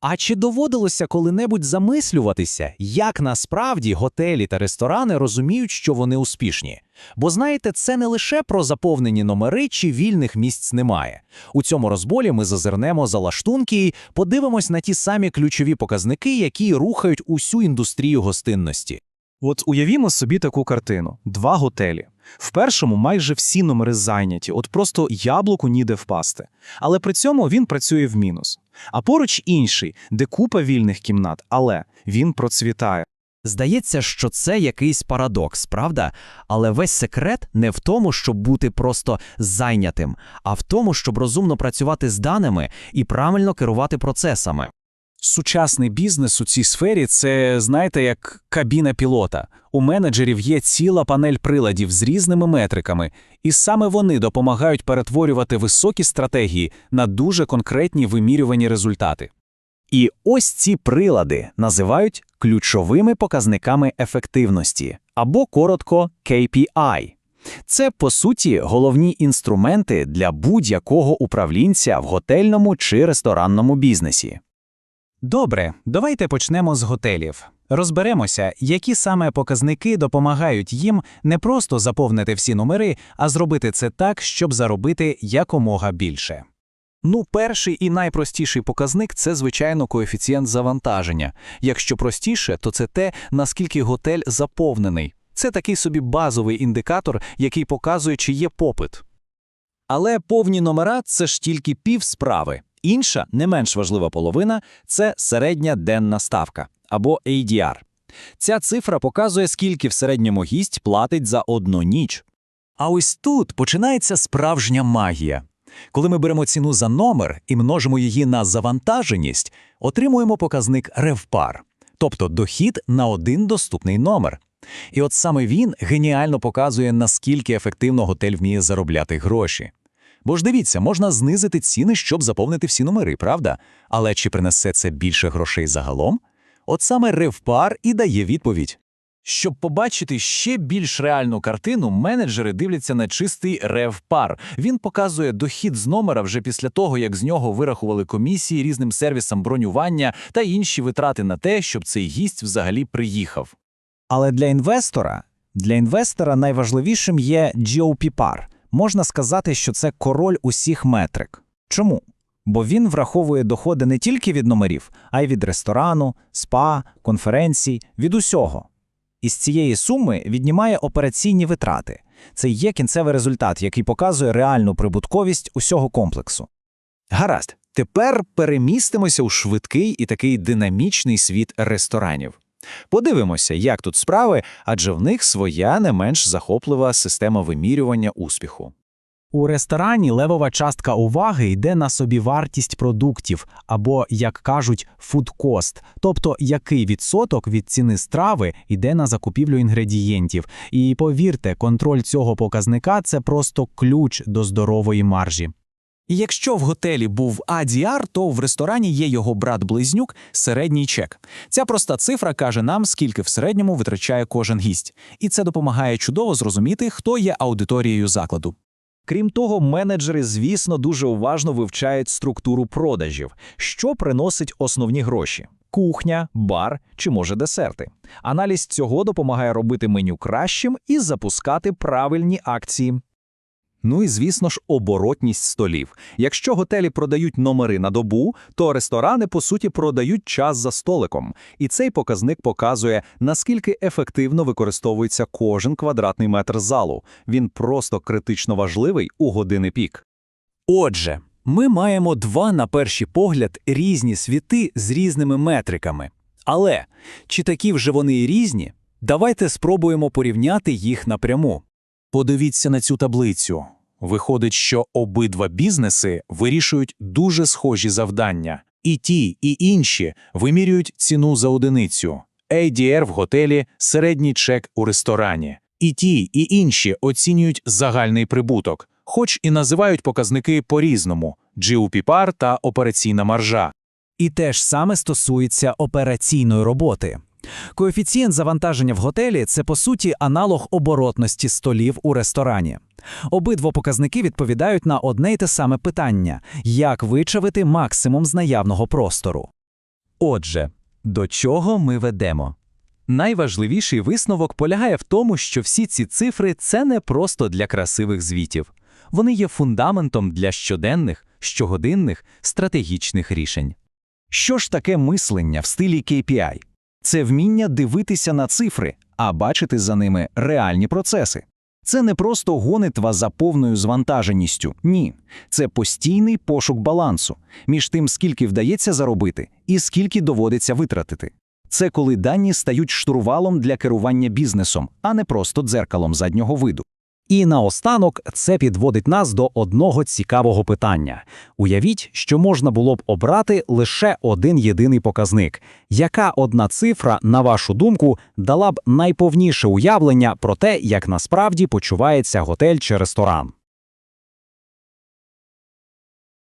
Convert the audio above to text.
А чи доводилося коли-небудь замислюватися, як насправді готелі та ресторани розуміють, що вони успішні? Бо знаєте, це не лише про заповнені номери чи вільних місць немає. У цьому розболі ми зазирнемо за лаштунки і подивимось на ті самі ключові показники, які рухають усю індустрію гостинності. От уявімо собі таку картину: два готелі. В першому майже всі номери зайняті, от просто яблуку ніде впасти. Але при цьому він працює в мінус. А поруч інший, де купа вільних кімнат, але він процвітає. Здається, що це якийсь парадокс, правда? Але весь секрет не в тому, щоб бути просто зайнятим, а в тому, щоб розумно працювати з даними і правильно керувати процесами. Сучасний бізнес у цій сфері це, знаєте, як кабіна пілота. У менеджерів є ціла панель приладів з різними метриками, і саме вони допомагають перетворювати високі стратегії на дуже конкретні вимірювані результати. І ось ці прилади називають ключовими показниками ефективності або коротко KPI. Це, по суті, головні інструменти для будь-якого управлінця в готельному чи ресторанному бізнесі. Добре, давайте почнемо з готелів. Розберемося, які саме показники допомагають їм не просто заповнити всі номери, а зробити це так, щоб заробити якомога більше. Ну, перший і найпростіший показник це, звичайно, коефіцієнт завантаження. Якщо простіше, то це те, наскільки готель заповнений. Це такий собі базовий індикатор, який показує, чи є попит. Але повні номера це ж тільки пів справи. Інша, не менш важлива половина це середня денна ставка або ADR. Ця цифра показує, скільки в середньому гість платить за одну ніч. А ось тут починається справжня магія. Коли ми беремо ціну за номер і множимо її на завантаженість, отримуємо показник ревпар, тобто дохід на один доступний номер. І от саме він геніально показує, наскільки ефективно готель вміє заробляти гроші. Бо ж дивіться, можна знизити ціни, щоб заповнити всі номери, правда? Але чи принесе це більше грошей загалом? От саме ревпар і дає відповідь. Щоб побачити ще більш реальну картину, менеджери дивляться на чистий ревпар. Він показує дохід з номера вже після того, як з нього вирахували комісії різним сервісам бронювання та інші витрати на те, щоб цей гість взагалі приїхав. Але для інвестора, для інвестора найважливішим є GOP-пар. Можна сказати, що це король усіх метрик. Чому? Бо він враховує доходи не тільки від номерів, а й від ресторану, спа, конференцій, від усього. Із цієї суми віднімає операційні витрати. Це є кінцевий результат, який показує реальну прибутковість усього комплексу. Гаразд, тепер перемістимося у швидкий і такий динамічний світ ресторанів. Подивимося, як тут справи, адже в них своя не менш захоплива система вимірювання успіху. У ресторані левова частка уваги йде на собівартість продуктів або, як кажуть, фудкост, тобто який відсоток від ціни страви йде на закупівлю інгредієнтів. І повірте, контроль цього показника це просто ключ до здорової маржі. Якщо в готелі був ADR, то в ресторані є його брат-близнюк середній чек. Ця проста цифра каже нам, скільки в середньому витрачає кожен гість, і це допомагає чудово зрозуміти, хто є аудиторією закладу. Крім того, менеджери, звісно, дуже уважно вивчають структуру продажів, що приносить основні гроші. Кухня, бар чи може десерти. Аналіз цього допомагає робити меню кращим і запускати правильні акції. Ну і звісно ж, оборотність столів. Якщо готелі продають номери на добу, то ресторани по суті продають час за столиком. І цей показник показує, наскільки ефективно використовується кожен квадратний метр залу. Він просто критично важливий у години пік. Отже, ми маємо два, на перший погляд, різні світи з різними метриками. Але чи такі вже вони і різні? Давайте спробуємо порівняти їх напряму. Подивіться на цю таблицю. Виходить, що обидва бізнеси вирішують дуже схожі завдання. І ті, і інші вимірюють ціну за одиницю. ADR в готелі, середній чек у ресторані. І ті, і інші оцінюють загальний прибуток, хоч і називають показники по-різному – GOP-пар та операційна маржа. І те ж саме стосується операційної роботи. Коефіцієнт завантаження в готелі це по суті аналог оборотності столів у ресторані. Обидва показники відповідають на одне й те саме питання: як вичавити максимум з наявного простору. Отже, до чого ми ведемо? Найважливіший висновок полягає в тому, що всі ці цифри це не просто для красивих звітів. Вони є фундаментом для щоденних, щогодинних, стратегічних рішень. Що ж таке мислення в стилі KPI? Це вміння дивитися на цифри, а бачити за ними реальні процеси. Це не просто гонитва за повною звантаженістю. Ні, це постійний пошук балансу між тим, скільки вдається заробити і скільки доводиться витратити. Це коли дані стають штурвалом для керування бізнесом, а не просто дзеркалом заднього виду. І наостанок це підводить нас до одного цікавого питання. Уявіть, що можна було б обрати лише один єдиний показник. Яка одна цифра, на вашу думку, дала б найповніше уявлення про те, як насправді почувається готель чи ресторан?